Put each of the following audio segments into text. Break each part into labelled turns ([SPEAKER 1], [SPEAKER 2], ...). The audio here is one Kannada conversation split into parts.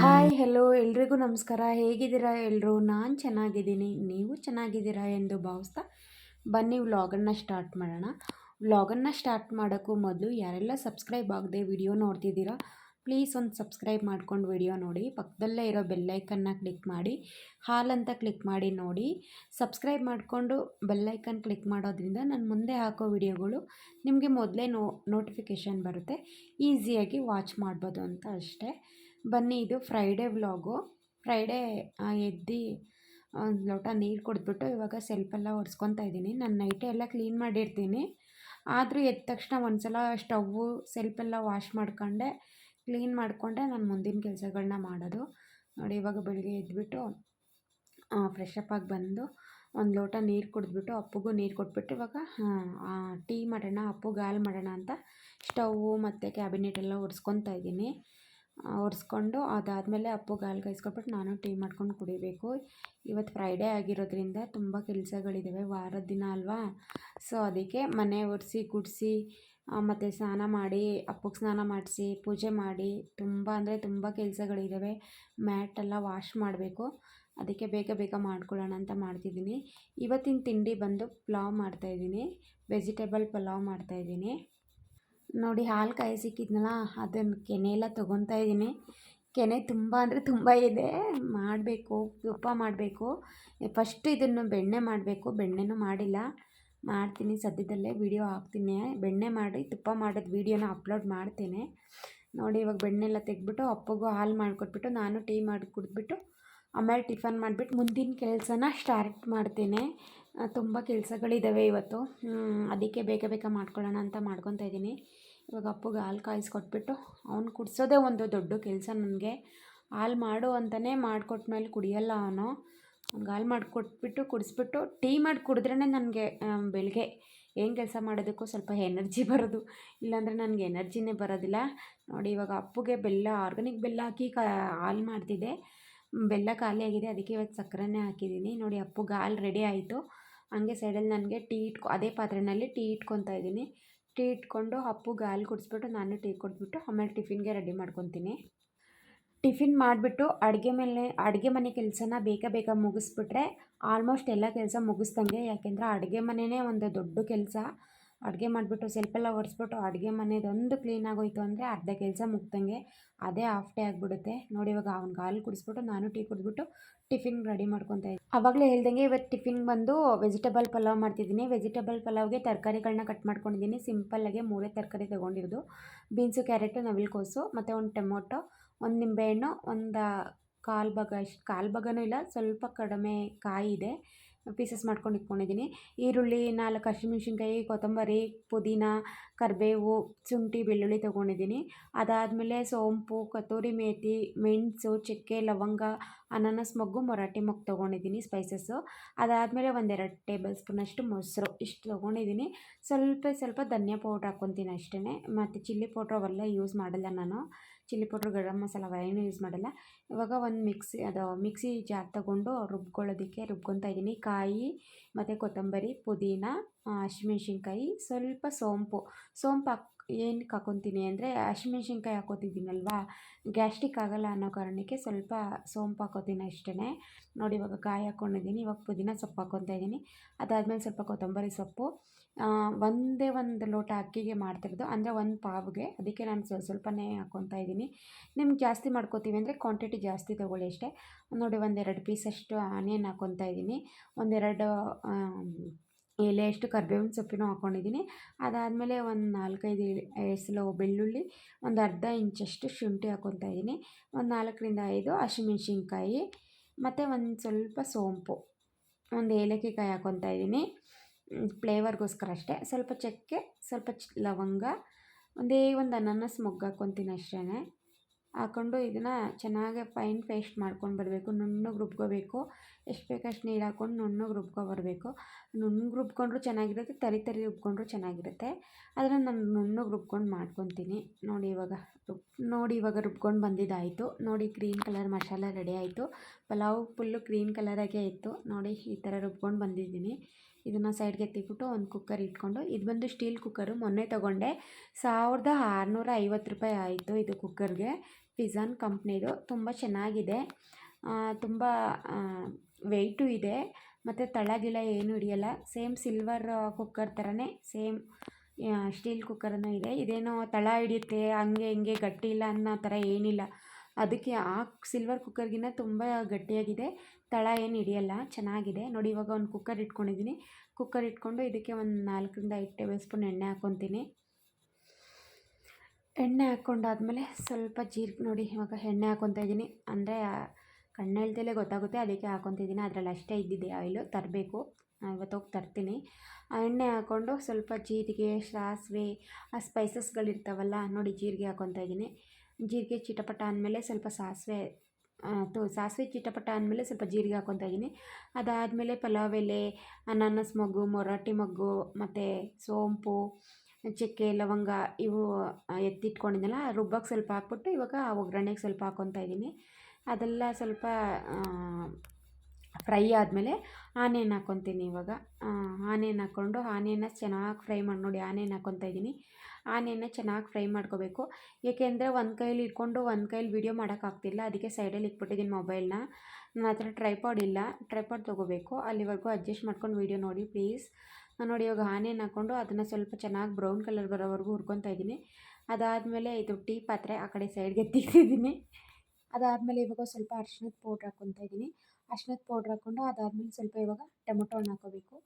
[SPEAKER 1] ಹಾಯ್ ಹೆಲೋ ಎಲ್ರಿಗೂ ನಮಸ್ಕಾರ. ಹೇಗಿದ್ದೀರಾ ಎಲ್ಲರೂ ನಾನು ಚೆನ್ನಾಗಿದ್ದೀನಿ. ನೀವು ಚೆನ್ನಾಗಿದ್ದೀರಾ ಎಂದು ಭಾವಿಸ್ತಾ ಬನ್ನಿ, ವ್ಲಾಗನ್ನು ಸ್ಟಾರ್ಟ್ ಮಾಡೋಣ. ವ್ಲಾಗನ್ನು ಸ್ಟಾರ್ಟ್ ಮಾಡೋಕ್ಕೂ ಮೊದಲು ಯಾರೆಲ್ಲ ಸಬ್ಸ್ಕ್ರೈಬ್ ಆಗದೆ ವಿಡಿಯೋ ನೋಡ್ತಿದ್ದೀರಾ ಪ್ಲೀಸ್ ಒಂದು ಸಬ್ಸ್ಕ್ರೈಬ್ ಮಾಡ್ಕೊಂಡು ವಿಡಿಯೋ ನೋಡಿ. ಪಕ್ಕದಲ್ಲೇ ಇರೋ ಬೆಲ್ಲೈಕನ್ನ ಕ್ಲಿಕ್ ಮಾಡಿ. ಹಾಲ್ ಅಂತ ಕ್ಲಿಕ್ ಮಾಡಿ ನೋಡಿ. ಸಬ್ಸ್ಕ್ರೈಬ್ ಮಾಡಿಕೊಂಡು ಬೆಲ್ಲೈಕನ್ ಕ್ಲಿಕ್ ಮಾಡೋದ್ರಿಂದ ನಾನು ಮುಂದೆ ಹಾಕೋ ವಿಡಿಯೋಗಳು ನಿಮಗೆ ಮೊದಲೇ ನೋ, ನೋಟಿಫಿಕೇಷನ್ ಬರುತ್ತೆ. ಈಸಿಯಾಗಿ ವಾಚ್ ಮಾಡ್ಬೋದು ಅಂತ ಅಷ್ಟೇ. ಬನ್ನಿ, ಇದು ಫ್ರೈಡೇ ವ್ಲಾಗು. ಫ್ರೈಡೇ ಎದ್ದು ಒಂದು ಲೋಟ ನೀರು ಕುಡಿದ್ಬಿಟ್ಟು ಇವಾಗ ಸೆಲ್ಫೆಲ್ಲ ಒರೆಸ್ಕೊತಾ ಇದ್ದೀನಿ. ನಾನು ನೈಟೇ ಎಲ್ಲ ಕ್ಲೀನ್ ಮಾಡಿರ್ತೀನಿ. ಆದರೂ ಎದ್ದ ತಕ್ಷಣ ಒಂದು ಸಲ ಸ್ಟವ್ವು ಸೆಲ್ಫೆಲ್ಲ ವಾಶ್ ಮಾಡ್ಕೊಂಡೆ. ಕ್ಲೀನ್ ಮಾಡಿಕೊಂಡೆ ನಾನು ಮುಂದಿನ ಕೆಲಸಗಳನ್ನ ಮಾಡೋದು. ನೋಡಿ, ಇವಾಗ ಬೆಳಗ್ಗೆ ಎದ್ದುಬಿಟ್ಟು ಫ್ರೆಶ್ ಅಪ್ ಆಗಿ ಬಂದು ಒಂದು ಲೋಟ ನೀರು ಕುಡಿದ್ಬಿಟ್ಟು, ಅಪ್ಪಗೂ ನೀರು ಕೊಟ್ಬಿಟ್ಟು ಇವಾಗ ಟೀ ಮಾಡೋಣ, ಅಪ್ಪು ಹಾಲು ಮಾಡೋಣ ಅಂತ ಸ್ಟವ್ವು ಮತ್ತು ಕ್ಯಾಬಿನೆಟ್ ಎಲ್ಲ ಒರೆಸ್ಕೊತಾ ಇದ್ದೀನಿ. ಒರೆಸ್ಕೊಂಡು ಅದಾದಮೇಲೆ ಅಪ್ಪು ಹಾಲು ಕಾಯಿಸ್ಕೊಟ್ಬಿಟ್ಟು ನಾನು ಟೀ ಮಾಡ್ಕೊಂಡು ಕುಡಿಬೇಕು. ಇವತ್ತು ಫ್ರೈಡೇ ಆಗಿರೋದ್ರಿಂದ ತುಂಬ ಕೆಲಸಗಳಿದ್ದಾವೆ ವಾರದ ದಿನ ಅಲ್ವಾ? ಸೊ ಅದಕ್ಕೆ ಮನೆ ಒರೆಸಿ, ಗುಡಿಸಿ ಮತ್ತು ಸ್ನಾನ ಮಾಡಿ, ಅಪ್ಪಗೆ ಸ್ನಾನ ಮಾಡಿಸಿ, ಪೂಜೆ ಮಾಡಿ, ತುಂಬ ಅಂದರೆ ತುಂಬ ಕೆಲಸಗಳಿದ್ದಾವೆ ಮ್ಯಾಟೆಲ್ಲ ವಾಶ್ ಮಾಡಬೇಕು. ಅದಕ್ಕೆ ಬೇಗ ಬೇಗ ಮಾಡ್ಕೊಳ್ಳೋಣ ಅಂತ ಮಾಡ್ತಿದ್ದೀನಿ. ಇವತ್ತಿನ ತಿಂಡಿ ಬಂದು ಪಲಾವ್ ಮಾಡ್ತಾಯಿದ್ದೀನಿ ವೆಜಿಟೇಬಲ್ ಪಲಾವ್ ಮಾಡ್ತಾಯಿದ್ದೀನಿ ನೋಡಿ, ಹಾಲು ಕಾಯಿಸಿಕ್ಕಿದ್ನಲ್ಲ ಅದನ್ನು ಕೆನೆ ಎಲ್ಲ ತೊಗೊತಾ ಇದ್ದೀನಿ. ಕೆನೆ ತುಂಬ ಅಂದರೆ ತುಂಬ ಇದೆ. ಮಾಡಬೇಕು, ತುಪ್ಪ ಮಾಡಬೇಕು. ಫಸ್ಟ್ ಇದನ್ನು ಬೆಣ್ಣೆ ಮಾಡಬೇಕು. ಬೆಣ್ಣೆನೂ ಮಾಡಿಲ್ಲ. ಮಾಡ್ತೀನಿ. ಸದ್ಯದಲ್ಲೇ ವಿಡಿಯೋ ಹಾಕ್ತೀನಿ. ಬೆಣ್ಣೆ ಮಾಡಿ, ತುಪ್ಪ ಮಾಡೋದು ವೀಡಿಯೋನ ಅಪ್ಲೋಡ್ ಮಾಡ್ತೀನಿ. ನೋಡಿ, ಇವಾಗ ಬೆಣ್ಣೆ ಎಲ್ಲ ತೆಗೆದ್ಬಿಟ್ಟು ಅಪ್ಪಗೂ ಹಾಲು ಮಾಡಿಕೊಟ್ಬಿಟ್ಟು, ನಾನು ಟೀ ಮಾಡಿ ಕುಡಿದ್ಬಿಟ್ಟು, ಆಮೇಲೆ ಟಿಫನ್ ಮಾಡಿಬಿಟ್ಟು ಮುಂದಿನ ಕೆಲಸನ ಸ್ಟಾರ್ಟ್ ಮಾಡ್ತೀನಿ. ತುಂಬ ಕೆಲಸಗಳಿದ್ದಾವೆ ಇವತ್ತು. ಅದಕ್ಕೆ ಬೇಗ ಬೇಗ ಮಾಡ್ಕೊಳ್ಳೋಣ ಅಂತ ಮಾಡ್ಕೊತಾ ಇದ್ದೀನಿ. ಇವಾಗ ಅಪ್ಪಗೆ ಹಾಲು ಕಾಯಿಸ್ಕೊಟ್ಬಿಟ್ಟು, ಅವ್ನು ಕುಡಿಸೋದೇ ಒಂದು ದೊಡ್ಡ ಕೆಲಸ ನನಗೆ. ಹಾಲು ಮಾಡು ಅಂತಲೇ ಮಾಡಿಕೊಟ್ಮೇಲೆ ಕುಡಿಯಲ್ಲ ಅವನು. ಹಾಲು ಮಾಡಿಕೊಟ್ಬಿಟ್ಟು, ಕುಡಿಸ್ಬಿಟ್ಟು ಟೀ ಮಾಡಿ ಕುಡಿದ್ರೇ ನನಗೆ ಬೆಳಗ್ಗೆ ಏನು ಕೆಲಸ ಮಾಡೋದಕ್ಕೂ ಸ್ವಲ್ಪ ಎನರ್ಜಿ ಬರೋದು. ಇಲ್ಲಾಂದರೆ ನನಗೆ ಎನರ್ಜಿನೇ ಬರೋದಿಲ್ಲ. ನೋಡಿ, ಇವಾಗ ಅಪ್ಪುಗೆ ಬೆಲ್ಲ, ಆರ್ಗಾನಿಕ್ ಬೆಲ್ಲ ಹಾಕಿ ಕಾ, ಹಾಲು ಮಾಡ್ತಿದ್ದೆ. ಬೆಲ್ಲ ಖಾಲಿ ಆಗಿದೆ, ಅದಕ್ಕೆ ಇವತ್ತು ಸಕ್ಕರೆನೇ ಹಾಕಿದ್ದೀನಿ. ನೋಡಿ ಅಪ್ಪುಗೆ ಹಾಲು ರೆಡಿ ಆಯಿತು. ಹಂಗೆ ಸೈಡಲ್ಲಿ ನನಗೆ ಟೀ ಇಟ್ಕೊ, ಅದೇ ಪಾತ್ರೆಯಲ್ಲಿ ಟೀ ಇಟ್ಕೊತಾ ಇದ್ದೀನಿ. ಟೀ ಇಟ್ಕೊಂಡು ಅಪ್ಪುಗೆ ಹಾಲು ಕುಡಿಸ್ಬಿಟ್ಟು ನಾನು ಟೀ ಕೊಟ್ಬಿಟ್ಟು ಆಮೇಲೆ ಟಿಫಿನ್ಗೆ ರೆಡಿ ಮಾಡ್ಕೊತೀನಿ. ಟಿಫಿನ್ ಮಾಡಿಬಿಟ್ಟು ಅಡುಗೆ ಮೇಲೆ ಅಡುಗೆ ಮನೆ ಕೆಲಸನ ಬೇಗ ಬೇಗ ಮುಗಿಸ್ಬಿಟ್ರೆ ಆಲ್ಮೋಸ್ಟ್ ಎಲ್ಲ ಕೆಲಸ ಮುಗಿಸ್ದಂಗೆ. ಯಾಕೆಂದರೆ ಅಡುಗೆ ಮನೆಯೇ ಒಂದು ದೊಡ್ಡ ಕೆಲಸ. ಅಡುಗೆ ಮಾಡಿಬಿಟ್ಟು ಸೆಲ್ಫೆಲ್ಲ ಒರೆಸ್ಬಿಟ್ಟು ಅಡುಗೆ ಮನೆದೊಂದು ಕ್ಲೀನ್ ಆಗೋಯ್ತು ಅಂದರೆ ಅರ್ಧ ಕೆಲಸ ಮುಗ್ದಂಗೆ ಅದೇ ಹಾಫ್ ಡೇ ಆಗಿಬಿಡುತ್ತೆ. ನೋಡಿ ಇವಾಗ ಅವ್ನಿಗೆ ಹಾಲು ಕುಡಿಸ್ಬಿಟ್ಟು ನಾನು ಟೀ ಕುಡಿದ್ಬಿಟ್ಟು ಟಿಫಿನ್ ರೆಡಿ ಮಾಡ್ಕೊತಾ ಇದ್ದೀನಿ ಆವಾಗಲೇ ಹೇಳ್ದಂಗೆ ಇವತ್ತು ಟಿಫಿನ್ ಬಂದು ವೆಜಿಟೇಬಲ್ ಪಲಾವ್ ಮಾಡ್ತಿದ್ದೀನಿ. ವೆಜಿಟೇಬಲ್ ಪಲಾವ್ಗೆ ತರಕಾರಿಗಳನ್ನ ಕಟ್ ಮಾಡ್ಕೊಂಡಿದ್ದೀನಿ. ಸಿಂಪಲ್ಲಾಗೆ ಮೂರೇ ತರಕಾರಿ ತೊಗೊಂಡಿರೋದು. ಬೀನ್ಸು ಕ್ಯಾರೆಟು ನವಿಲುಕೋಸು ಮತ್ತು ಒಂದು ಟೊಮೊಟೊ. ಒಂದು ನಿಂಬೆಹಣ್ಣು ಒಂದು ಕಾಲು ಭಾಗ ಇಷ್ಟು ಕಾಲು ಭಾಗನೂ ಇಲ್ಲ, ಸ್ವಲ್ಪ ಕಡಿಮೆ ಕಾಯಿ ಇದೆ. ಪೀಸಸ್ ಮಾಡ್ಕೊಂಡು ಇಟ್ಕೊಂಡಿದ್ದೀನಿ. ಈರುಳ್ಳಿ, ನಾಲ್ಕು ಹಸಿಮೆಣ್ಸಿನ್ಕಾಯಿ, ಕೊತ್ತಂಬರಿ, ಪುದೀನ, ಕರಿಬೇವು, ಶುಂಠಿ, ಬೆಳ್ಳುಳ್ಳಿ ತೊಗೊಂಡಿದ್ದೀನಿ. ಅದಾದಮೇಲೆ ಸೋಂಪು ಕತ್ತೂರಿ ಮೇಥಿ ಮೆಣಸು, ಚಕ್ಕೆ, ಲವಂಗ, ಅನಾನಸ್ ಮೊಗ್ಗು ಮೊರಾಟಿ ಮೊಗ್ಗು ತೊಗೊಂಡಿದ್ದೀನಿ ಸ್ಪೈಸಸ್ಸು ಅದಾದಮೇಲೆ ಒಂದೆರಡು ಟೇಬಲ್ ಸ್ಪೂನಷ್ಟು ಮೊಸರು ಇಷ್ಟು ತೊಗೊಂಡಿದ್ದೀನಿ. ಸ್ವಲ್ಪ ಸ್ವಲ್ಪ ಧನಿಯಾ ಪೌಡ್ರ್ ಹಾಕ್ಕೊತೀನಿ ಅಷ್ಟೇ ಮತ್ತು ಚಿಲ್ಲಿ ಪೌಡ್ರ್ ಅವೆಲ್ಲ ಯೂಸ್ ಮಾಡಲ್ಲ ನಾನು. ಚಿಲ್ಲಿ ಪೌಡ್ರ್, ಗರಂ ಮಸಾಲ ಏನು ಯೂಸ್ ಮಾಡಲ್ಲ. ಇವಾಗ ಒಂದು ಮಿಕ್ಸಿ, ಅದು ಮಿಕ್ಸಿ ಜಾರ್ ತಗೊಂಡು ರುಬ್ಕೊಳ್ಳೋದಕ್ಕೆ ರುಬ್ಕೊತಾ ಇದ್ದೀನಿ. ಕಾಯಿ ಮತ್ತು ಕೊತ್ತಂಬರಿ, ಪುದೀನ ಹಸಿಮೆಣ್ಸಿನ್ಕಾಯಿ, ಸ್ವಲ್ಪ ಸೋಂಪು. ಸೋಂಪು ಹಾಕ್ ಏನಕ್ಕೆ ಹಾಕೊತೀನಿ ಅಂದರೆ ಹಸಿಮೆಣ್ಸಿನ್ಕಾಯಿ ಹಾಕೋತಿದ್ದೀನಲ್ವಾ? ಗ್ಯಾಸ್ಟ್ರಿಕ್ ಆಗೋಲ್ಲ ಅನ್ನೋ ಕಾರಣಕ್ಕೆ ಸ್ವಲ್ಪ ಸೋಂಪು ಹಾಕೋತೀನಿ ಅಷ್ಟೇ ನೋಡಿ ಇವಾಗ ಕಾಯಿ ಹಾಕ್ಕೊಂಡಿದ್ದೀನಿ ಇವಾಗ ಪುದೀನ ಸೊಪ್ಪು ಹಾಕ್ಕೊತಾ ಇದ್ದೀನಿ. ಅದಾದಮೇಲೆ ಸ್ವಲ್ಪ ಕೊತ್ತಂಬರಿ ಸೊಪ್ಪು. ಒಂದೇ ಒಂದು ಲೋಟ ಅಕ್ಕಿಗೆ ಮಾಡ್ತಿರೋದು. ಅಂದರೆ ಒಂದು ಪಾವ್ಗೆ. ಅದಕ್ಕೆ ನಾನು ಸ್ವಲ್ಪ ಸ್ವಲ್ಪನೇ ಹಾಕ್ಕೊತಾ ಇದ್ದೀನಿ. ನಿಮ್ಗೆ ಜಾಸ್ತಿ ಮಾಡ್ಕೋತೀವಿ ಅಂದರೆ ಕ್ವಾಂಟಿಟಿ ಜಾಸ್ತಿ ತೊಗೊಳ್ಳಿ ಅಷ್ಟೇ. ನೋಡಿ ಒಂದೆರಡು ಪೀಸಷ್ಟು ಆನಿಯನ್ ಹಾಕ್ಕೊತಾ ಇದ್ದೀನಿ. ಒಂದೆರಡು ಎಲೆಯಷ್ಟು ಕರ್ಬೇವಿನ ಸೊಪ್ಪಿನೂ ಹಾಕ್ಕೊಂಡಿದ್ದೀನಿ ಅದಾದಮೇಲೆ ಒಂದು ನಾಲ್ಕೈದು ಎಸಲು ಬೆಳ್ಳುಳ್ಳಿ, ಒಂದು ಅರ್ಧ ಇಂಚಷ್ಟು ಶುಂಠಿ ಹಾಕ್ಕೊತಾ ಇದ್ದೀನಿ. ಒಂದು ನಾಲ್ಕರಿಂದ ಐದು ಹಸಿಮೆಣ್ಸಿನ್ಕಾಯಿ, ಮತ್ತು ಒಂದು ಸ್ವಲ್ಪ ಸೋಂಪು. ಒಂದು ಏಲಕ್ಕಿ ಕಾಯಿ ಹಾಕ್ಕೊತಾ ಇದ್ದೀನಿ. ಫ್ಲೇವರ್ಗೋಸ್ಕರ ಅಷ್ಟೇ. ಸ್ವಲ್ಪ ಚಕ್ಕೆ, ಸ್ವಲ್ಪ ಚ, ಲವಂಗ, ಒಂದೇ ಒಂದು ಅನಾನಸ್ ಮೊಗ್ಗು ಹಾಕ್ಕೊತೀನಿ ಅಷ್ಟೇ ಹಾಕ್ಕೊಂಡು ಇದನ್ನು ಚೆನ್ನಾಗಿ ಫೈನ್ ಪೇಸ್ಟ್ ಮಾಡ್ಕೊಂಡು ಬರಬೇಕು. ನುಣ್ಣಗೆ ರುಬ್ಕೋಬೇಕು. ಎಷ್ಟು ಬೇಕಷ್ಟು ನೀರು ಹಾಕ್ಕೊಂಡು ನುಣ್ಣಗೆ ರುಬ್ಕೊಬರಬೇಕು ನುಣ್ಣಗೆ ರುಬ್ಕೊಂಡ್ರೂ ಚೆನ್ನಾಗಿರುತ್ತೆ, ತರಿ ತರಿ ರುಬ್ಕೊಂಡ್ರು ಚೆನ್ನಾಗಿರುತ್ತೆ. ಅದನ್ನು ನಾನು ನುಣ್ಣಗೆ ರುಬ್ಕೊಂಡು ಮಾಡ್ಕೊತೀನಿ. ನೋಡಿ ಇವಾಗ ರುಬ್, ನೋಡಿ ಇವಾಗ ರುಬ್ಕೊಂಡು ಬಂದಿದ್ದಾಯಿತು. ನೋಡಿ ಗ್ರೀನ್ ಕಲರ್ ಮಸಾಲ ರೆಡಿ ಆಯಿತು. ಪಲಾವ್ ಫುಲ್ಲು ಗ್ರೀನ್ ಕಲರಾಗೇ ಇತ್ತು. ನೋಡಿ ಈ ಥರ ರುಬ್ಕೊಂಡು ಬಂದಿದ್ದೀನಿ. ಇದನ್ನು ಸೈಡ್ಗೆ ಎತ್ತಿಬಿಟ್ಟು ಒಂದು ಕುಕ್ಕರ್ ಇಟ್ಕೊಂಡು, ಇದು ಬಂದು ಸ್ಟೀಲ್ ಕುಕ್ಕರು ಮೊನ್ನೆ ತೊಗೊಂಡೆ, ಸಾವಿರದ ಆರುನೂರ ಐವತ್ತು ರೂಪಾಯಿ ಆಯಿತು ಇದು ಕುಕ್ಕರ್ಗೆ ಪಿಝಾನ್ ಕಂಪ್ನಿದು ತುಂಬ ಚೆನ್ನಾಗಿದೆ. ತುಂಬ ವೆಯ್ಟು ಇದೆ. ಮತ್ತು ತಳ ಗಿಳ ಏನೂ ಹಿಡಿಯಲ್ಲ. ಸೇಮ್ ಸಿಲ್ವರ್ ಕುಕ್ಕರ್ ಥರನೇ ಸೇಮ್ ಸ್ಟೀಲ್ ಕುಕ್ಕರನ್ನು ಇದೆ. ಇದೇನೋ ತಳ ಹಿಡಿಯುತ್ತೆ, ಹಂಗೆ ಹಿಂಗೆ ಗಟ್ಟಿ ಇಲ್ಲ ಅನ್ನೋ ಥರ ಏನಿಲ್ಲ. ಅದಕ್ಕೆ ಆ ಸಿಲ್ವರ್ ಕುಕ್ಕರ್ಗಿನ್ನ ತುಂಬ ಗಟ್ಟಿಯಾಗಿದೆ. ತಳ ಏನು ಹಿಡಿಯಲ್ಲ, ಚೆನ್ನಾಗಿದೆ. ನೋಡಿ, ಇವಾಗ ಒಂದು ಕುಕ್ಕರ್ ಇಟ್ಕೊಂಡಿದ್ದೀನಿ ಕುಕ್ಕರ್ ಇಟ್ಕೊಂಡು ಇದಕ್ಕೆ ಒಂದು ನಾಲ್ಕರಿಂದ ಐದು ಟೇಬಲ್ ಸ್ಪೂನ್ ಎಣ್ಣೆ ಹಾಕ್ಕೊತೀನಿ ಎಣ್ಣೆ ಹಾಕ್ಕೊಂಡಾದ್ಮೇಲೆ ಸ್ವಲ್ಪ ಜೀರಿಗೆ, ನೋಡಿ, ಇವಾಗ ಎಣ್ಣೆ ಹಾಕ್ಕೊತಾ ಇದ್ದೀನಿ ಅಂದರೆ ಕಣ್ಣೆಳ್ದಲ್ಲೇ ಗೊತ್ತಾಗುತ್ತೆ. ಅದಕ್ಕೆ ಹಾಕ್ಕೊತಿದ್ದೀನಿ ಅದರಲ್ಲಿ ಅಷ್ಟೇ ಇದ್ದಿದೆ ಆಯಿಲು ತರಬೇಕು. ಇವತ್ತು ಹೋಗಿ ತರ್ತೀನಿ. ಆ ಎಣ್ಣೆ ಹಾಕ್ಕೊಂಡು ಸ್ವಲ್ಪ ಜೀರಿಗೆ, ಸಾಸಿವೆ, ಆ ಸ್ಪೈಸಸ್ಗಳಿರ್ತಾವಲ್ಲ ನೋಡಿ, ಜೀರಿಗೆ ಹಾಕ್ಕೊತಾ ಇದ್ದೀನಿ ಜೀರಿಗೆ ಚಿಟಪಟ ಅಂದಮೇಲೆ ಸ್ವಲ್ಪ ಸಾಸಿವೆ ತು, ಸಾಸಿವೆ ಚಿಟಪಟ ಅಂದಮೇಲೆ ಸ್ವಲ್ಪ ಜೀರಿಗೆ ಹಾಕೊತಾ ಇದ್ದೀನಿ ಅದಾದಮೇಲೆ ಪಲಾವ್ ಎಲೆ, ಅನಾನಸ್ ಮೊಗ್ಗು, ಮೊರಾಟಿ ಮೊಗ್ಗು, ಮತ್ತು ಸೋಂಪು, ಚಕ್ಕೆ, ಲವಂಗ ಇವು ಎತ್ತಿಟ್ಕೊಂಡಿದ್ದೆನಲ್ಲ ರುಬ್ಬಕ್ಕೆ ಸ್ವಲ್ಪ ಹಾಕ್ಬಿಟ್ಟು ಇವಾಗ ಒಗ್ಗರಣೆಗೆ ಸ್ವಲ್ಪ ಹಾಕೊತಾ ಇದ್ದೀನಿ ಅದೆಲ್ಲ ಸ್ವಲ್ಪ ಫ್ರೈ ಆದಮೇಲೆ ಆನಿಯನ್ ಹಾಕ್ಕೊತೀನಿ ಇವಾಗ. ಆನಿಯನ್ ಹಾಕ್ಕೊಂಡು ಆನಿಯನ್ನ ಚೆನ್ನಾಗಿ ಫ್ರೈ ಮಾಡಿ, ನೋಡಿ ಆನಿಯನ್ ಹಾಕ್ಕೊತಾ ಇದ್ದೀನಿ. ಆನಿಯನ್ನ ಚೆನ್ನಾಗಿ ಫ್ರೈ ಮಾಡ್ಕೋಬೇಕು. ಏಕೆಂದರೆ ಒಂದು ಕೈಲಿ ಇಟ್ಕೊಂಡು ಒಂದು ಕೈಯಲ್ಲಿ ವೀಡಿಯೋ ಮಾಡೋಕ್ಕಾಗ್ತಿಲ್ಲ ಅದಕ್ಕೆ ಸೈಡಲ್ಲಿ ಇಟ್ಬಿಟ್ಟಿದ್ದೀನಿ ಮೊಬೈಲ್ನ ನನ್ನ ಹತ್ರ ಟ್ರೈಪಾಡ್ ಇಲ್ಲ. ಟ್ರೈಪಾಡ್ ತೊಗೋಬೇಕು. ಅಲ್ಲಿವರೆಗೂ ಅಡ್ಜಸ್ಟ್ ಮಾಡ್ಕೊಂಡು ವೀಡಿಯೋ ನೋಡಿ ಪ್ಲೀಸ್ ನೋಡಿ ಇವಾಗ ಆನಿಯನ್ ಹಾಕ್ಕೊಂಡು ಅದನ್ನು ಸ್ವಲ್ಪ ಚೆನ್ನಾಗಿ ಬ್ರೌನ್ ಕಲರ್ ಬರೋವರೆಗೂ ಹುರ್ಕೊತಾ ಇದ್ದೀನಿ. ಅದಾದಮೇಲೆ ಇದು ಟೀ ಪಾತ್ರೆ ಆ ಕಡೆ ಸೈಡ್ಗೆ ತೆಗ್ದಿದ್ದೀನಿ ಅದಾದಮೇಲೆ ಇವಾಗ ಸ್ವಲ್ಪ ಅರ್ಶಿಣದ ಪೌಡ್ರ್ ಹಾಕ್ಕೊತಾ ಇದ್ದೀನಿ. ಅರ್ಶಿಣದ ಪೌಡ್ರ್ ಹಾಕ್ಕೊಂಡು ಅದಾದಮೇಲೆ ಸ್ವಲ್ಪ ಇವಾಗ ಟೊಮೊಟೊ ಹಣ್ಣು ಹಾಕೋಬೇಕು.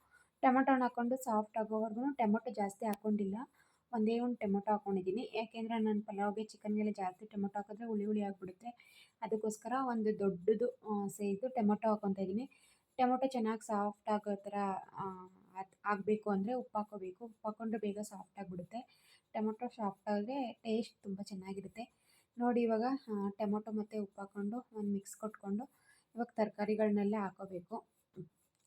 [SPEAKER 1] ಟೊಮೊಟೊ ಹಣ್ಣು ಹಾಕ್ಕೊಂಡು ಸಾಫ್ಟ್ ಆಗೋವರೆಗೂ ಟೊಮೊಟೊ ಜಾಸ್ತಿ ಹಾಕ್ಕೊಂಡಿಲ್ಲ ಒಂದೇ ಒಂದು ಟೊಮೊಟೊ ಹಾಕ್ಕೊಂಡಿದ್ದೀನಿ ಯಾಕೆಂದರೆ ನಾನು ಪಲಾವ್ಗೆ ಚಿಕನ್ಗೆಲ್ಲ ಜಾಸ್ತಿ ಟೊಮೊಟೊ ಹಾಕಿದ್ರೆ ಹುಳಿ ಹುಳಿ ಆಗಿಬಿಡುತ್ತೆ. ಅದಕ್ಕೋಸ್ಕರ ಒಂದು ದೊಡ್ಡದು ಸೈಜು ಟೊಮೊಟೊ ಹಾಕ್ಕೊತಾ ಇದ್ದೀನಿ. ಟೊಮೊಟೊ ಚೆನ್ನಾಗಿ ಸಾಫ್ಟ್ ಆಗೋ ಥರ ಅದು ಆಗಬೇಕು ಅಂದರೆ ಉಪ್ಪು ಹಾಕೋಬೇಕು. ಉಪ್ಪು ಹಾಕ್ಕೊಂಡ್ರೆ ಬೇಗ ಸಾಫ್ಟ್ ಆಗಿಬಿಡುತ್ತೆ. ಟೊಮೊಟೊ ಸಾಫ್ಟ್ ಆದರೆ ಟೇಸ್ಟ್ ತುಂಬ ಚೆನ್ನಾಗಿರುತ್ತೆ. ನೋಡಿ ಇವಾಗ ಟೊಮೊಟೊ ಮತ್ತು ಉಪ್ಪು ಹಾಕ್ಕೊಂಡು ಒಂದು ಮಿಕ್ಸ್ ಕೊಟ್ಕೊಂಡು ಇವಾಗ ತರಕಾರಿಗಳ್ನೆಲ್ಲ ಹಾಕೋಬೇಕು.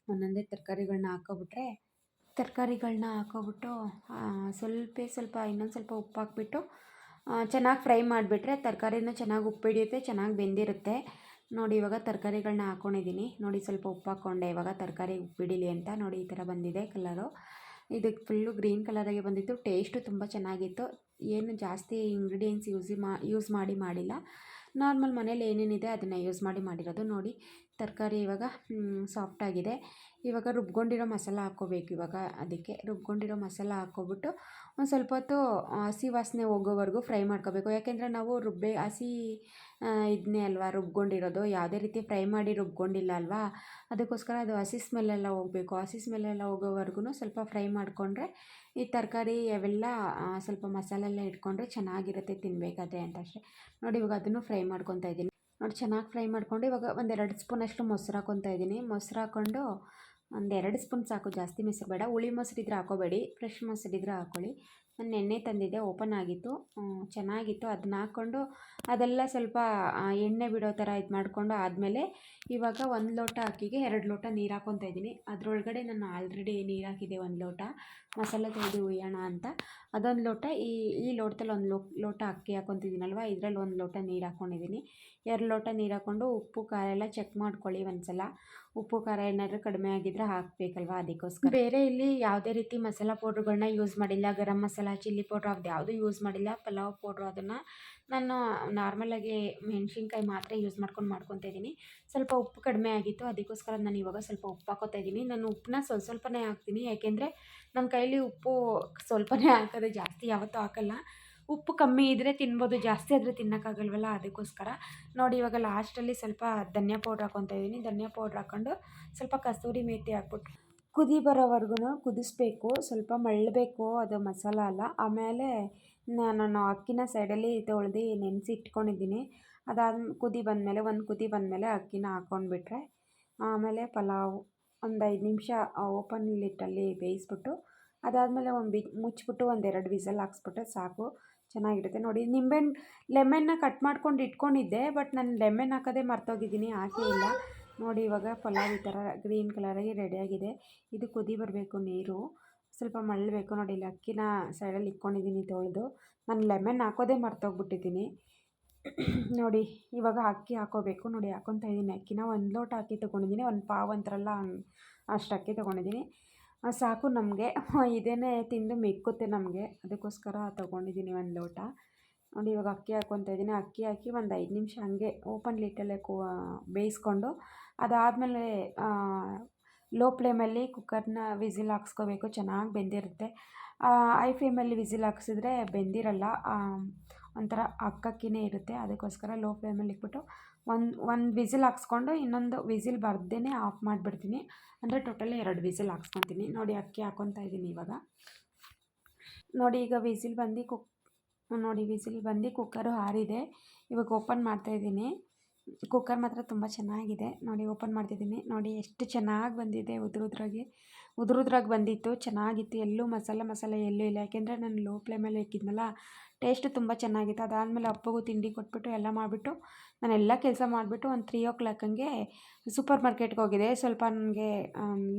[SPEAKER 1] ಒಂದೊಂದೇ ತರಕಾರಿಗಳ್ನ ಹಾಕೋಬಿಟ್ರೆ ತರಕಾರಿಗಳನ್ನ ಹಾಕೋಬಿಟ್ಟು ಸ್ವಲ್ಪ ಸ್ವಲ್ಪ ಇನ್ನೊಂದು ಸ್ವಲ್ಪ ಉಪ್ಪು ಹಾಕ್ಬಿಟ್ಟು ಚೆನ್ನಾಗಿ ಫ್ರೈ ಮಾಡಿಬಿಟ್ರೆ ತರಕಾರಿನೂ ಚೆನ್ನಾಗಿ ಉಪ್ಪು ಹಿಡಿಯುತ್ತೆ, ಚೆನ್ನಾಗಿ ಬೆಂದಿರುತ್ತೆ. ನೋಡಿ, ಇವಾಗ ತರಕಾರಿಗಳನ್ನ ಹಾಕ್ಕೊಂಡಿದ್ದೀನಿ ನೋಡಿ, ಸ್ವಲ್ಪ ಉಪ್ಪು ಹಾಕ್ಕೊಂಡೆ. ಇವಾಗ ತರಕಾರಿ ಉಪ್ಪು ಹಿಡೀಲಿ ಅಂತ ನೋಡಿ, ಈ ಥರ ಬಂದಿದೆ ಕಲರು. ಇದಕ್ಕೆ ಫುಲ್ಲು ಗ್ರೀನ್ ಕಲರಾಗೆ ಬಂದಿತ್ತು. ಟೇಸ್ಟು ತುಂಬ ಚೆನ್ನಾಗಿತ್ತು. ಏನು ಜಾಸ್ತಿ ಇಂಗ್ರೀಡಿಯೆಂಟ್ಸ್ ಯೂಸಿ ಮಾ ಯೂಸ್ ಮಾಡಿ ಮಾಡಿಲ್ಲ. ನಾರ್ಮಲ್ ಮನೇಲಿ ಏನೇನಿದೆ ಅದನ್ನು ಯೂಸ್ ಮಾಡಿ ಮಾಡಿರೋದು ನೋಡಿ. ತರಕಾರಿ ಇವಾಗ ಸಾಫ್ಟಾಗಿದೆ ಇವಾಗ ರುಬ್ಕೊಂಡಿರೋ ಮಸಾಲ ಹಾಕ್ಕೋಬೇಕು ಇವಾಗ ಅದಕ್ಕೆ. ರುಬ್ಕೊಂಡಿರೋ ಮಸಾಲ ಹಾಕ್ಕೊಬಿಟ್ಟು ಒಂದು ಸ್ವಲ್ಪ ಹೊತ್ತು ಹಸಿ ವಾಸನೆ ಹೋಗೋವರೆಗೂ ಫ್ರೈ ಮಾಡ್ಕೋಬೇಕು. ಯಾಕೆಂದರೆ ನಾವು ರುಬ್ಬೆ, ಹಸಿ ಇದನ್ನೇ ಅಲ್ವಾ, ರುಬ್ಕೊಂಡಿರೋದು. ಯಾವುದೇ ರೀತಿ ಫ್ರೈ ಮಾಡಿ ರುಬ್ಕೊಂಡಿಲ್ಲ ಅಲ್ವಾ? ಅದಕ್ಕೋಸ್ಕರ ಅದು ಹಸಿ ಸ್ಮೆಲ್ಲೆಲ್ಲ ಹೋಗಬೇಕು. ಹಸಿ ಸ್ಮೆಲ್ಲೆಲ್ಲ ಹೋಗೋವರೆಗೂ ಸ್ವಲ್ಪ ಫ್ರೈ ಮಾಡಿಕೊಂಡ್ರೆ ಈ ತರಕಾರಿ ಅವೆಲ್ಲ ಸ್ವಲ್ಪ ಮಸಾಲೆ ಎಲ್ಲ ಇಟ್ಕೊಂಡ್ರೆ ಚೆನ್ನಾಗಿರುತ್ತೆ ತಿನ್ನಬೇಕಾದ್ರೆ ಅಂತ ಅಷ್ಟೇ. ನೋಡಿ ಇವಾಗ ಅದನ್ನು ಫ್ರೈ ಮಾಡ್ಕೊತಾ ಇದ್ದೀನಿ. ನೋಡಿ, ಚೆನ್ನಾಗಿ ಫ್ರೈ ಮಾಡಿಕೊಂಡು ಇವಾಗ ಒಂದೆರಡು ಸ್ಪೂನಷ್ಟು ಮೊಸರು ಹಾಕೊತ ಇದ್ದೀನಿ. ಮೊಸರು ಹಾಕ್ಕೊಂಡು ಒಂದೆರಡು ಸ್ಪೂನ್ ಸಾಕು, ಜಾಸ್ತಿ ಮೊಸರು ಬೇಡ. ಹುಳಿ ಮೊಸರು ಇದ್ದರೆ ಹಾಕೋಬೇಡಿ, ಫ್ರೆಶ್ ಮೊಸರು ಇದ್ರೆ ಹಾಕ್ಕೊಳ್ಳಿ ನಾನು ಎಣ್ಣೆ ತಂದಿದ್ದೆ, ಓಪನ್ ಆಗಿತ್ತು. ಚೆನ್ನಾಗಿತ್ತು. ಅದನ್ನ ಹಾಕ್ಕೊಂಡು ಅದೆಲ್ಲ ಸ್ವಲ್ಪ ಎಣ್ಣೆ ಬಿಡೋ ಥರ ಇದು ಮಾಡಿಕೊಂಡು ಆದಮೇಲೆ ಇವಾಗ ಒಂದು ಲೋಟ ಅಕ್ಕಿಗೆ ಎರಡು ಲೋಟ ನೀರು ಹಾಕ್ಕೊತಾ ಇದ್ದೀನಿ. ಅದರೊಳಗಡೆ ನಾನು ಆಲ್ರೆಡಿ ನೀರು ಹಾಕಿದ್ದೆ ಒಂದು ಲೋಟ. ಮಸಾಲೆ ತೆಗೆದು ಉಯ್ಯೋಣ ಅಂತ. ಅದೊಂದು ಲೋಟ ಈ ಈ ಲೋಟದಲ್ಲಿ ಒಂದು ಲೋಟ ಅಕ್ಕಿ ಹಾಕ್ಕೊತಿದ್ದೀನಲ್ವ ಇದರಲ್ಲಿ ಒಂದು ಲೋಟ ನೀರು ಹಾಕ್ಕೊಂಡಿದ್ದೀನಿ ಎರಡು ಲೋಟ ನೀರು ಹಾಕ್ಕೊಂಡು ಉಪ್ಪು, ಖಾರ ಎಲ್ಲ ಚೆಕ್ ಮಾಡ್ಕೊಳ್ಳಿ ಒಂದು ಸಲ ಉಪ್ಪು, ಖಾರ ಏನಾದರೂ ಕಡಿಮೆ ಆಗಿದ್ರೆ ಹಾಕಬೇಕಲ್ವಾ ಅದಕ್ಕೋಸ್ಕರ. ಬೇರೆ ಇಲ್ಲಿ ಯಾವುದೇ ರೀತಿ ಮಸಾಲ ಪೌಡ್ರುಗಳನ್ನ ಯೂಸ್ ಮಾಡಿಲ್ಲ. ಗರಂ ಮಸಾಲ ಚಿಲ್ಲಿ ಪೌಡ್ರ್ ಅದು ಯಾವುದೂ ಯೂಸ್ ಮಾಡಿಲ್ಲ. ಪಲಾವ್ ಪೌಡ್ರು ಅದನ್ನು ನಾನು ನಾರ್ಮಲಾಗಿ ಮೆಣಸಿನ್ಕಾಯಿ ಮಾತ್ರ ಯೂಸ್ ಮಾಡ್ಕೊಂಡು ಮಾಡ್ಕೊತಾ ಇದ್ದೀನಿ. ಸ್ವಲ್ಪ ಉಪ್ಪು ಕಡಿಮೆ ಆಗಿತ್ತು. ಅದಕ್ಕೋಸ್ಕರ ನಾನು ಇವಾಗ ಸ್ವಲ್ಪ ಉಪ್ಪು ಹಾಕೋತಾ ಇದ್ದೀನಿ. ನಾನು ಉಪ್ಪನ್ನ ಸ್ವಲ್ಪ ಸ್ವಲ್ಪನೇ ಹಾಕ್ತೀನಿ. ಯಾಕೆಂದರೆ ನನ್ನ ಕೈಲಿ ಉಪ್ಪು ಸ್ವಲ್ಪನೇ ಹಾಕೋದು ಜಾಸ್ತಿ ಯಾವತ್ತೂ ಹಾಕಲ್ಲ. ಉಪ್ಪು ಕಮ್ಮಿ ಇದ್ದರೆ ತಿನ್ಬೋದು, ಜಾಸ್ತಿ ಆದರೆ ತಿನ್ನೋಕ್ಕಾಗಲ್ವಲ್ಲ ಅದಕ್ಕೋಸ್ಕರ. ನೋಡಿ ಇವಾಗ ಲಾಸ್ಟಲ್ಲಿ ಸ್ವಲ್ಪ ಧನಿಯಾ ಪೌಡ್ರ್ ಹಾಕ್ಕೊತಾ ಇದ್ದೀನಿ ಧನಿಯಾ ಪೌಡ್ರ್ ಹಾಕ್ಕೊಂಡು ಸ್ವಲ್ಪ ಕಸ್ತೂರಿ ಮೇಥಿ ಹಾಕ್ಬಿಟ್ಟು ಕುದಿ ಬರೋವರೆಗೂ ಕುದಿಸ್ಬೇಕು, ಸ್ವಲ್ಪ ಮಳ್ಳಬೇಕು ಅದು ಮಸಾಲ ಅಲ್ಲ ಆಮೇಲೆ ನಾನು ಅಕ್ಕಿನ ಸೈಡಲ್ಲಿ ತೊಳೆದು ನೆನೆಸಿ ಇಟ್ಕೊಂಡಿದ್ದೀನಿ. ಅದಾದ ಕುದಿ ಬಂದಮೇಲೆ, ಒಂದು ಕುದಿ ಬಂದಮೇಲೆ ಅಕ್ಕಿನ ಹಾಕ್ಕೊಂಡ್ಬಿಟ್ರೆ ಆಮೇಲೆ ಪಲಾವ್ ಒಂದು ಐದು ನಿಮಿಷ ಓಪನ್ ಲಿಟ್ಟಲ್ಲಿ ಬೇಯಿಸ್ಬಿಟ್ಟು, ಅದಾದಮೇಲೆ ಒಂದು ಬಿ ಮುಚ್ಚಿಬಿಟ್ಟು ಒಂದೆರಡು ವಿಸಲ್ ಹಾಕ್ಸ್ಬಿಟ್ರೆ ಸಾಕು. ಚೆನ್ನಾಗಿರುತ್ತೆ. ನೋಡಿ ನಿಂಬೆಹಣ್ಣು ಲೆಮನ್ನ ಕಟ್ ಮಾಡ್ಕೊಂಡು ಇಟ್ಕೊಂಡಿದ್ದೆ, ಬಟ್ ನಾನು ಲೆಮನ್ ಹಾಕೋದೇ ಮರ್ತೋಗಿದ್ದೀನಿ ಹಾಕೇ ಇಲ್ಲ. ನೋಡಿ, ಇವಾಗ ಪಲಾವ್ ಈ ಥರ ಗ್ರೀನ್ ಕಲರಾಗಿ ರೆಡಿಯಾಗಿದೆ ಇದು ಕುದಿ ಬರಬೇಕು ನೀರು, ಸ್ವಲ್ಪ ಮಳ್ಳಬೇಕು. ನೋಡಿ, ಇಲ್ಲಿ ಅಕ್ಕಿನ ಸೈಡಲ್ಲಿ ಇಟ್ಕೊಂಡಿದ್ದೀನಿ ತೊಳೆದು. ನಾನು ಲೆಮನ್ ಹಾಕೋದೇ ಮರ್ತೋಗ್ಬಿಟ್ಟಿದ್ದೀನಿ. ನೋಡಿ, ಇವಾಗ ಅಕ್ಕಿ ಹಾಕೋಬೇಕು. ನೋಡಿ, ಹಾಕೊತಾ ಇದ್ದೀನಿ. ಅಕ್ಕಿನ ಒಂದು ಲೋಟ ಅಕ್ಕಿ ತೊಗೊಂಡಿದ್ದೀನಿ. ಒಂದು ಪಾವ್ ಅಂತಾರಲ್ಲ ಅಷ್ಟು ಅಕ್ಕಿ ತೊಗೊಂಡಿದ್ದೀನಿ. ಸಾಕು ನಮಗೆ. ಇದೇನೇ ತಿಂದು ಮೆಕ್ಕುತ್ತೆ ನಮಗೆ. ಅದಕ್ಕೋಸ್ಕರ ತೊಗೊಂಡಿದ್ದೀನಿ ಒಂದು ಲೋಟ. ನೋಡಿ, ಇವಾಗ ಅಕ್ಕಿ ಹಾಕ್ಕೊತಾ ಇದ್ದೀನಿ ಅಕ್ಕಿ ಹಾಕಿ ಒಂದು ಐದು ನಿಮಿಷ ಹಂಗೆ ಓಪನ್ ಲೀಟಲ್ಲೇ ಕೂ ಬೇಯಿಸ್ಕೊಂಡು ಅದಾದಮೇಲೆ ಲೋ ಫ್ಲೇಮಲ್ಲಿ ಕುಕ್ಕರ್ನ ವಿಸಿಲ್ ಹಾಕ್ಸ್ಕೋಬೇಕು. ಚೆನ್ನಾಗಿ ಬೆಂದಿರುತ್ತೆ. ಐ ಫ್ಲೇಮಲ್ಲಿ ವಿಸಿಲ್ ಹಾಕ್ಸಿದ್ರೆ ಬೆಂದಿರಲ್ಲ. ಒಂಥರ ಅಕ್ಕಕ್ಕಿನೇ ಇರುತ್ತೆ. ಅದಕ್ಕೋಸ್ಕರ ಲೋ ಫ್ಲೇಮಲ್ಲಿ ಇಟ್ಬಿಟ್ಟು ಒಂದು ಒಂದು ವಿಸಿಲ್ ಹಾಕ್ಸ್ಕೊಂಡು ಇನ್ನೊಂದು ವಿಸಿಲ್ ಬರ್ದೇ ಆಫ್ ಮಾಡಿಬಿಡ್ತೀನಿ. ಅಂದರೆ ಟೋಟಲಿ ಎರಡು ವಿಸಿಲ್ ಹಾಕ್ಸ್ಕೊತೀನಿ. ನೋಡಿ ಅಕ್ಕಿ ಹಾಕ್ಕೊತಾ ಇದ್ದೀನಿ ಇವಾಗ. ನೋಡಿ ಈಗ ವಿಸಿಲ್ ಬಂದು ಕುಕ್, ನೋಡಿ ವಿಸಿಲ್ ಬಂದು ಕುಕ್ಕರು ಹಾರಿದೆ. ಇವಾಗ ಓಪನ್ ಮಾಡ್ತಾಯಿದ್ದೀನಿ ಕುಕ್ಕರ್ ಮಾತ್ರ ತುಂಬ ಚೆನ್ನಾಗಿದೆ. ನೋಡಿ ಓಪನ್ ಮಾಡ್ತಿದ್ದೀನಿ ನೋಡಿ ಎಷ್ಟು ಚೆನ್ನಾಗಿ ಬಂದಿದೆ ಉದುರುದ್ರಾಗಿ. ಉದುರುದ್ರಾಗಿ ಬಂದಿತ್ತು. ಚೆನ್ನಾಗಿತ್ತು. ಎಲ್ಲೂ ಮಸಾಲೆ ಮಸಾಲೆ ಎಲ್ಲೂ ಇಲ್ಲ. ಯಾಕೆಂದರೆ ನಾನು ಲೋ ಫ್ಲೇಮಲ್ಲಿ ಇಕ್ಕಿದ್ನಲ್ಲ ಟೇಸ್ಟ್ ತುಂಬ ಚೆನ್ನಾಗಿತ್ತು. ಅದಾದಮೇಲೆ ಅಪ್ಪಗೂ ತಿಂಡಿ ಕೊಟ್ಬಿಟ್ಟು ಎಲ್ಲ ಮಾಡಿಬಿಟ್ಟು ನಾನು ಎಲ್ಲ ಕೆಲಸ ಮಾಡಿಬಿಟ್ಟು ಒಂದು ತ್ರೀ ಓ ಕ್ಲಾಕ್ ಹಂಗೆ ಸೂಪರ್ ಮಾರ್ಕೆಟ್ಗೆ ಹೋಗಿದೆ ಸ್ವಲ್ಪ ನನಗೆ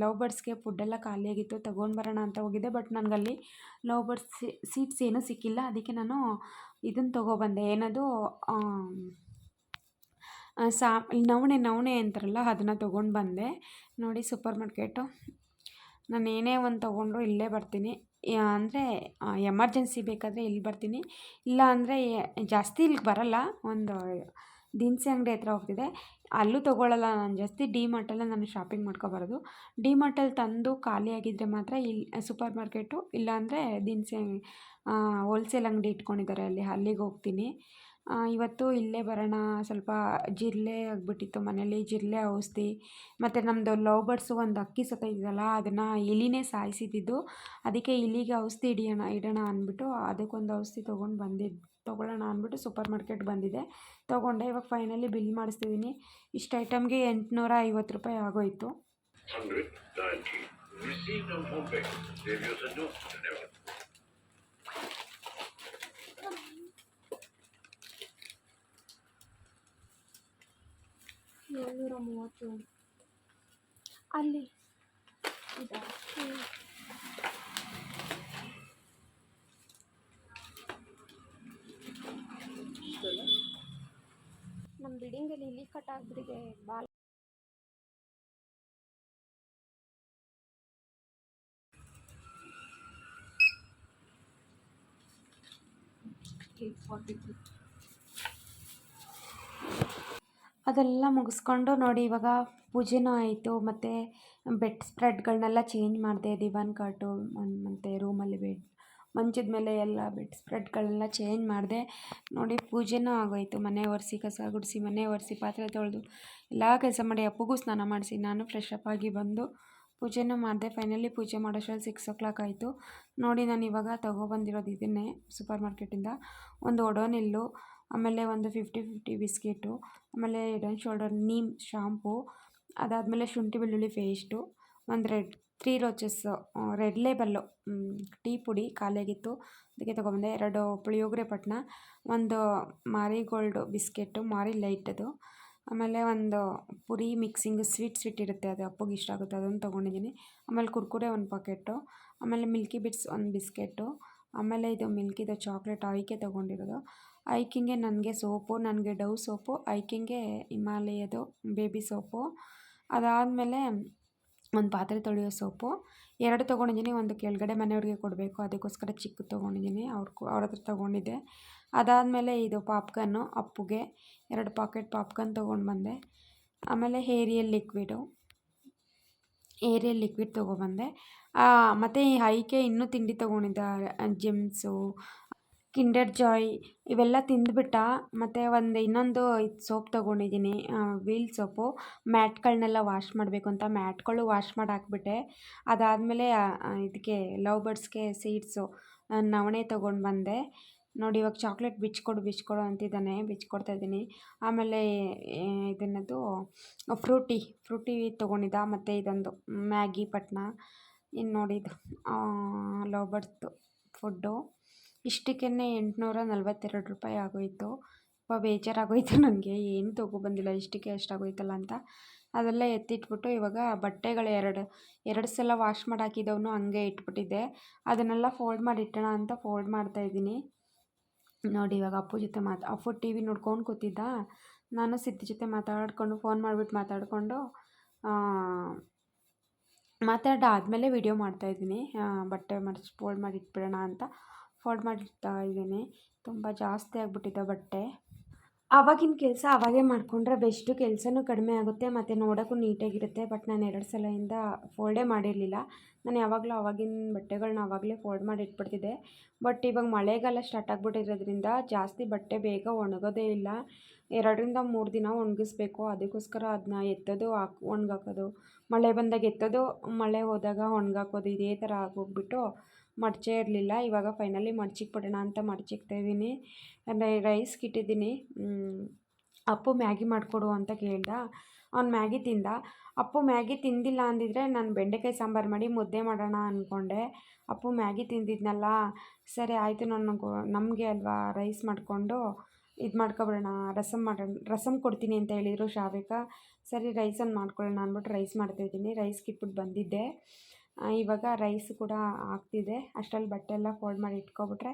[SPEAKER 1] ಲವ್ ಬರ್ಡ್ಸ್ಗೆ ಫುಡ್ಡೆಲ್ಲ ಖಾಲಿಯಾಗಿತ್ತು ತೊಗೊಂಡು ಬರೋಣ ಅಂತ ಹೋಗಿದ್ದೆ. ಬಟ್ ನನಗಲ್ಲಿ ಲವ್ ಬರ್ಡ್ಸ್ ಸೀಟ್ಸ್ ಏನೂ ಸಿಕ್ಕಿಲ್ಲ. ಅದಕ್ಕೆ ನಾನು ಇದನ್ನು ತೊಗೊಬಂದೆ ಏನದು ಸಾ ನವಣೆ ನವಣೆ ಅಂತಾರಲ್ಲ, ಅದನ್ನು ತೊಗೊಂಡು ಬಂದೆ. ನೋಡಿ ಸೂಪರ್ ಮಾರ್ಕೆಟು ನಾನು ಏನೇ ಒಂದು ತೊಗೊಂಡ್ರು ಇಲ್ಲೇ ಬರ್ತೀನಿ. ಅಂದರೆ ಎಮರ್ಜೆನ್ಸಿ ಬೇಕಾದರೆ ಇಲ್ಲಿ ಬರ್ತೀನಿ. ಇಲ್ಲ ಅಂದರೆ ಜಾಸ್ತಿ ಇಲ್ಲಿಗೆ ಬರಲ್ಲ. ಒಂದು ದಿನಸಿ ಅಂಗಡಿ ಹತ್ರ ಹೋಗ್ತಿದೆ ಅಲ್ಲೂ ತೊಗೊಳ್ಳಲ್ಲ ನಾನು. ಜಾಸ್ತಿ ಡಿ ಮಾರ್ಟಲ್ಲೇ ನಾನು ಶಾಪಿಂಗ್ ಮಾಡ್ಕೊಬರೋದು. ಡಿ ಮಾರ್ಟಲ್ಲಿ ತಂದು ಖಾಲಿಯಾಗಿದ್ದರೆ ಮಾತ್ರ ಇಲ್ಲಿ ಸೂಪರ್ ಮಾರ್ಕೆಟು. ಇಲ್ಲಾಂದರೆ ದಿನಸಿ ಹೋಲ್ಸೇಲ್ ಅಂಗಡಿ ಇಟ್ಕೊಂಡಿದ್ದಾರೆ ಅಲ್ಲಿ. ಅಲ್ಲಿಗೆ ಹೋಗ್ತೀನಿ. ಇವತ್ತು ಇಲ್ಲೇ ಬರೋಣ, ಸ್ವಲ್ಪ ಜಿರಳೆ ಆಗಿಬಿಟ್ಟಿತ್ತು ಮನೇಲಿ ಜಿರಳೆ ಔಷಧಿ. ಮತ್ತು ನಮ್ಮದು ಲವ್ ಬರ್ಡ್ಸು ಒಂದು ಅಕ್ಕಿ ಸತ್ತೋಗಿದೆಯಲ್ಲ ಅದನ್ನು ಇಲಿನೇ ಸಾಯಿಸಿದ್ದಿದ್ದು. ಅದಕ್ಕೆ ಇಲಿಗೆ ಔಷಧಿ ಹಿಡಿಯೋಣ, ಇಡೋಣ ಅಂದ್ಬಿಟ್ಟು ಅದಕ್ಕೊಂದು ಔಷಧಿ ತೊಗೊಂಡು ಬಂದಿದ್ದು ತೊಗೊಳ್ಳೋಣ ಅಂದ್ಬಿಟ್ಟು ಸೂಪರ್ ಮಾರ್ಕೆಟ್ ಬಂದಿದೆ. ತೊಗೊಂಡೆ, ಇವಾಗ ಫೈನಲಿ ಬಿಲ್ ಮಾಡಿಸ್ತಿದ್ದೀನಿ ಇಷ್ಟು ಐಟಮ್ಗೆ ಎಂಟುನೂರ ಐವತ್ತು ರೂಪಾಯಿ ಆಗೋಯಿತು. ಏಳ್ನೂರ ಮೂವತ್ತು. ಅಲ್ಲಿ. ಇದೆ. ನಮ್ಮ ಬಿಲ್ಡಿಂಗಲ್ಲಿ ಇಲ್ಲಿ ಕಟ್ ಆಗ್ಬಿಟ್ಟಿದೆ ಬಾಲ್ ಅದೆಲ್ಲ ಮುಗಿಸ್ಕೊಂಡು ನೋಡಿ, ಇವಾಗ ಪೂಜೆನೂ ಆಯಿತು. ಮತ್ತು ಬೆಡ್ ಸ್ಪ್ರೆಡ್ಗಳನ್ನೆಲ್ಲ ಚೇಂಜ್ ಮಾಡಿದೆ, ದಿವಾನ್ ಕಾಟು ಮತ್ತು ರೂಮಲ್ಲಿ ಬೆಡ್, ಮಂಚದ ಮೇಲೆ ಎಲ್ಲ ಬೆಡ್ ಸ್ಪ್ರೆಡ್ಗಳನ್ನೆಲ್ಲ ಚೇಂಜ್ ಮಾಡಿದೆ. ನೋಡಿ, ಪೂಜೆನೂ ಆಗೋಯಿತು. ಮನೆ ಒರೆಸಿ, ಕಸ ಗುಡಿಸಿ, ಮನೆ ಒರೆಸಿ, ಪಾತ್ರೆ ತೊಳೆದು ಎಲ್ಲ ಕೆಲಸ ಮಾಡಿ, ಅಪ್ಪಗೂ ಸ್ನಾನ ಮಾಡಿಸಿ, ನಾನು ಫ್ರೆಶ್ ಅಪ್ ಆಗಿ ಬಂದು ಪೂಜೆನೂ ಮಾಡಿದೆ. ಫೈನಲಿ ಪೂಜೆ ಮಾಡೋಷ್ಟರಲ್ಲಿ ಸಿಕ್ಸ್ ಓ ಕ್ಲಾಕ್ ಆಯಿತು. ನೋಡಿ, ನಾನು ಇವಾಗ ತೊಗೊಬಂದಿರೋದು ಇದನ್ನೇ ಸೂಪರ್ ಮಾರ್ಕೆಟಿಂದ ಒಂದು ಒಡೋನಿಲ್ಲು. ಆಮೇಲೆ ಒಂದು ಫಿಫ್ಟಿ ಫಿಫ್ಟಿ ಬಿಸ್ಕೆಟು, ಆಮೇಲೆ head and shoulder neem shampoo ಅದಾದಮೇಲೆ ಶುಂಠಿ ಬೆಳ್ಳುಳ್ಳಿ ಪೇಸ್ಟು ಒಂದು red three roses red label tea ಪುಡಿ ಖಾಲಿಯಾಗಿತ್ತು. ಅದಕ್ಕೆ ತೊಗೊಬಂದೆ ಎರಡು ಪುಳಿಯೋಗರೆ ಪಟ್ಟಣ ಒಂದು ಮಾರಿಗೋಲ್ಡ್ ಬಿಸ್ಕೆಟು, ಮಾರಿ ಲೈಟದು ಆಮೇಲೆ ಒಂದು ಪುರಿ ಮಿಕ್ಸಿಂಗ್ ಸ್ವೀಟ್ ಸ್ವೀಟ್ ಇರುತ್ತೆ, ಅದು ಅಪ್ಪಗೆ ಇಷ್ಟ ಆಗುತ್ತೆ, ಅದನ್ನು ತೊಗೊಂಡಿದ್ದೀನಿ. ಆಮೇಲೆ ಕುರ್ಕುರೆ ಒಂದು ಪಾಕೆಟು ಆಮೇಲೆ ಮಿಲ್ಕಿ ಬಿಟ್ಸ್ ಒಂದು ಬಿಸ್ಕೆಟು, ಆಮೇಲೆ ಇದು ಮಿಲ್ಕಿದು ಚಾಕ್ಲೇಟ್ ಆಯ್ಕೆ ತೊಗೊಂಡಿರೋದು. ಐಕಿಂಗೆ ನನಗೆ ಸೋಪು, ನನಗೆ ಡವ್ ಸೋಪು, ಐಕಿಂಗೆ ಹಿಮಾಲಯದು ಬೇಬಿ ಸೋಪು. ಅದಾದಮೇಲೆ ಒಂದು ಪಾತ್ರೆ ತೊಳೆಯೋ ಸೋಪು. ಎರಡು ತೊಗೊಂಡಿದ್ದೀನಿ, ಒಂದು ಕೆಳಗಡೆ ಮನೆಯವ್ರಿಗೆ ಕೊಡಬೇಕು. ಅದಕ್ಕೋಸ್ಕರ ಚಿಕ್ಕದು ತೊಗೊಂಡಿದ್ದೀನಿ, ಅವ್ರ ಅವ್ರ ಹತ್ರ ತೊಗೊಂಡಿದ್ದೆ. ಅದಾದಮೇಲೆ ಇದು ಪಾಪ್ಕನ್ನು ಅಪ್ಪುಗೆ ಎರಡು ಪಾಕೆಟ್ ಪಾಪ್ಕಾರ್ನ್ ತೊಗೊಂಡು ಬಂದೆ. ಆಮೇಲೆ ಹೇರಿಯಲ್ ಲಿಕ್ವಿಡು ಏರಿಯಲ್ ಲಿಕ್ವಿಡ್ ತೊಗೊಬಂದೆ ಮತ್ತು ಈ ಹೈಕೆ ಇನ್ನೂ ತಿಂಡಿ ತೊಗೊಂಡಿದ್ದ ಜೆಮ್ಸು ಕಿಂಡರ್ ಜಾಯ್ ಇವೆಲ್ಲ ತಿಂದ್ಬಿಟ್ಟ ಮತ್ತು ಒಂದು ಇನ್ನೊಂದು ಇದು ಸೋಪ್ ತೊಗೊಂಡಿದ್ದೀನಿ ವೀಲ್ ಸೋಪು. ಮ್ಯಾಟ್ಗಳನ್ನೆಲ್ಲ ವಾಶ್ ಮಾಡಬೇಕು ಅಂತ ಮ್ಯಾಟ್ಗಳು ವಾಶ್ ಮಾಡಿ ಹಾಕ್ಬಿಟ್ಟೆ ಅದಾದಮೇಲೆ ಇದಕ್ಕೆ ಲವ್ ಬರ್ಡ್ಸ್ಗೆ ಸೀಡ್ಸು ನವಣೆ ತೊಗೊಂಡು ಬಂದೆ. ನೋಡಿ ಇವಾಗ ಚಾಕ್ಲೇಟ್ ಬಿಚ್ಕೊಡು ಬಿಚ್ಕೊಡು ಅಂತಿದ್ದಾನೆ, ಬಿಚ್ಕೊಡ್ತಾ ಇದ್ದೀನಿ. ಆಮೇಲೆ ಇದನ್ನದು ಫ್ರೂಟಿ ಫ್ರೂಟಿ ತೊಗೊಂಡಿದ್ದ, ಮತ್ತು ಇದೊಂದು ಮ್ಯಾಗಿ ಪಟ್ನ. ಇನ್ನು ನೋಡಿದ್ದು ಲವ್ ಬರ್ಡ್ಸ್ದು ಫುಡ್ಡು ಇಷ್ಟಕ್ಕೇ ಎಂಟುನೂರ ನಲ್ವತ್ತೆರಡು ರೂಪಾಯಿ ಆಗೋಯಿತು. ತುಂಬ ಬೇಜಾರಾಗೋಯಿತು ನನಗೆ. ಏನು ತೊಗೊಬಂದಿಲ್ಲ ಇಷ್ಟಕ್ಕೆ ಅಷ್ಟಾಗೋಯ್ತಲ್ಲ ಅಂತ. ಅದೆಲ್ಲ ಎತ್ತಿಟ್ಬಿಟ್ಟು ಇವಾಗ ಬಟ್ಟೆಗಳು ಎರಡು ಎರಡು ಸಲ ವಾಶ್ ಮಾಡಿ ಹಾಕಿದವನು ಹಂಗೆ ಇಟ್ಬಿಟ್ಟಿದ್ದೆ. ಅದನ್ನೆಲ್ಲ ಫೋಲ್ಡ್ ಮಾಡಿ ಇಟ್ಟೋಣ ಅಂತ ಫೋಲ್ಡ್ ಮಾಡ್ತಾಯಿದ್ದೀನಿ ನೋಡಿ, ಇವಾಗ ಅಪ್ಪು ಜೊತೆ ಮಾತು, ಅಪ್ಪು ಟಿ ವಿ ನೋಡ್ಕೊಂಡು ಕೂತಿದ್ದ. ನಾನು ಸಿದ್ಧಿ ಜೊತೆ ಮಾತಾಡ್ಕೊಂಡು ಫೋನ್ ಮಾಡಿಬಿಟ್ಟು ಮಾತಾಡಿಕೊಂಡು ಮಾತಾಡಾದಮೇಲೆ ವಿಡಿಯೋ ಮಾಡ್ತಾಯಿದ್ದೀನಿ ಬಟ್ಟೆ ಮಡ್ಚಿ ಫೋಲ್ಡ್ ಮಾಡಿ ಇಟ್ಬಿಡೋಣ ಅಂತ. ಫೋಲ್ಡ್ ಮಾಡಿಡ್ತಾ ಇದ್ದೀನಿ. ತುಂಬ ಜಾಸ್ತಿ ಆಗಿಬಿಟ್ಟಿದೆ ಬಟ್ಟೆ. ಆವಾಗಿನ ಕೆಲಸ ಆವಾಗೇ ಮಾಡಿಕೊಂಡ್ರೆ ಬೆಸ್ಟು. ಕೆಲಸನೂ ಕಡಿಮೆ ಆಗುತ್ತೆ, ಮತ್ತು ನೋಡೋಕ್ಕೂ ನೀಟಾಗಿರುತ್ತೆ. ಬಟ್ ನಾನು ಎರಡು ಸಲದಿಂದ ಫೋಲ್ಡೇ ಮಾಡಿರಲಿಲ್ಲ. ನಾನು ಯಾವಾಗಲೂ ಆವಾಗಿನ ಬಟ್ಟೆಗಳನ್ನ ಆವಾಗಲೇ ಫೋಲ್ಡ್ ಮಾಡಿ ಇಟ್ಬಿಡ್ತಿದ್ದೆ. ಬಟ್ ಇವಾಗ ಮಳೆಗಾಲ ಸ್ಟಾರ್ಟ್ ಆಗಿಬಿಟ್ಟಿರೋದ್ರಿಂದ ಜಾಸ್ತಿ ಬಟ್ಟೆ ಬೇಗ ಒಣಗೋದೇ ಇಲ್ಲ. ಎರಡರಿಂದ ಮೂರು ದಿನ ಒಣಗಿಸ್ಬೇಕು. ಅದಕ್ಕೋಸ್ಕರ ಅದನ್ನ ಎತ್ತೋದು, ಹಾಕ್, ಒಣಗಾಕೋದು. ಮಳೆ ಬಂದಾಗ ಎತ್ತೋದು, ಮಳೆ ಹೋದಾಗ ಒಣಗಾಕೋದು, ಇದೇ ಥರ ಆಗೋಗ್ಬಿಟ್ಟು ಮಡಚೇ ಇರಲಿಲ್ಲ. ಇವಾಗ ಫೈನಲಿ ಮಡಚಿಕ್ಬಿಡೋಣ ಅಂತ ಮಡಚಿಕ್ತಾ ಇದ್ದೀನಿ. ರೈಸ್ಗೆ ಇಟ್ಟಿದ್ದೀನಿ ಅಪ್ಪು ಮ್ಯಾಗಿ ಮಾಡಿಕೊಡು ಅಂತ ಕೇಳ್ದ. ಅವ್ನು ಮ್ಯಾಗಿ ತಿಂದ. ಅಪ್ಪು ಮ್ಯಾಗಿ ತಿಂದಿಲ್ಲ ಅಂದಿದ್ರೆ ನಾನು ಬೆಂಡೆಕಾಯಿ ಸಾಂಬಾರು ಮಾಡಿ ಮುದ್ದೆ ಮಾಡೋಣ ಅಂದ್ಕೊಂಡೆ ಅಪ್ಪು ಮ್ಯಾಗಿ ತಿಂದಿದ್ನಲ್ಲ. ಸರಿ, ಆಯಿತು ನಾನು ನಮಗೆ ಅಲ್ವಾ ರೈಸ್ ಮಾಡಿಕೊಂಡು ಇದು ಮಾಡ್ಕೊಬಿಡೋಣ. ರಸಮ್ ಮಾಡೋಣ ರಸಮ್ ಕೊಡ್ತೀನಿ ಅಂತ ಹೇಳಿದರು ಶಾವಿಕ. ಸರಿ ರೈಸನ್ನು ಮಾಡ್ಕೊಳ್ಳೋಣ ಅಂದ್ಬಿಟ್ಟು ರೈಸ್ ಮಾಡ್ತಾಯಿದ್ದೀನಿ ರೈಸ್ಗೆ ಇಟ್ಬಿಟ್ಟು ಬಂದಿದ್ದೆ. ಇವಾಗ ರೈಸ್ ಕೂಡ ಆಗ್ತಿದೆ. ಅಷ್ಟರಲ್ಲಿ ಬಟ್ಟೆ ಎಲ್ಲ ಫೋಲ್ಡ್ ಮಾಡಿ ಇಟ್ಕೊಬಿಟ್ರೆ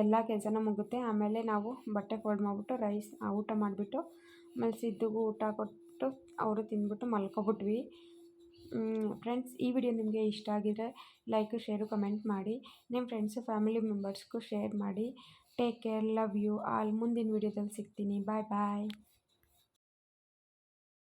[SPEAKER 1] ಎಲ್ಲ ಕೆಲಸನೂ ಮುಗುತ್ತೆ. ಆಮೇಲೆ ನಾವು ಬಟ್ಟೆ ಫೋಲ್ಡ್ ಮಾಡಿಬಿಟ್ಟು ರೈಸ್ ಊಟ ಮಾಡಿಬಿಟ್ಟು ಆಮೇಲೆ ಸಿದ್ದುಗೂ ಊಟ ಕೊಟ್ಟು ಅವರು ತಿಂದ್ಬಿಟ್ಟು ಮಲ್ಕೊಬಿಟ್ವಿ. ಫ್ರೆಂಡ್ಸ್ ಈ ವಿಡಿಯೋ ನಿಮಗೆ ಇಷ್ಟ ಆಗಿದ್ರೆ ಲೈಕು ಶೇರು ಕಮೆಂಟ್ ಮಾಡಿ. ನಿಮ್ಮ ಫ್ರೆಂಡ್ಸು ಫ್ಯಾಮಿಲಿ ಮೆಂಬರ್ಸ್ಗೂ ಶೇರ್ ಮಾಡಿ. Take care love you all ಮುಂದಿನ ವಿಡಿಯೋದಲ್ಲಿ ಸಿಗ್ತೀನಿ. ಬಾಯ್ ಬಾಯ್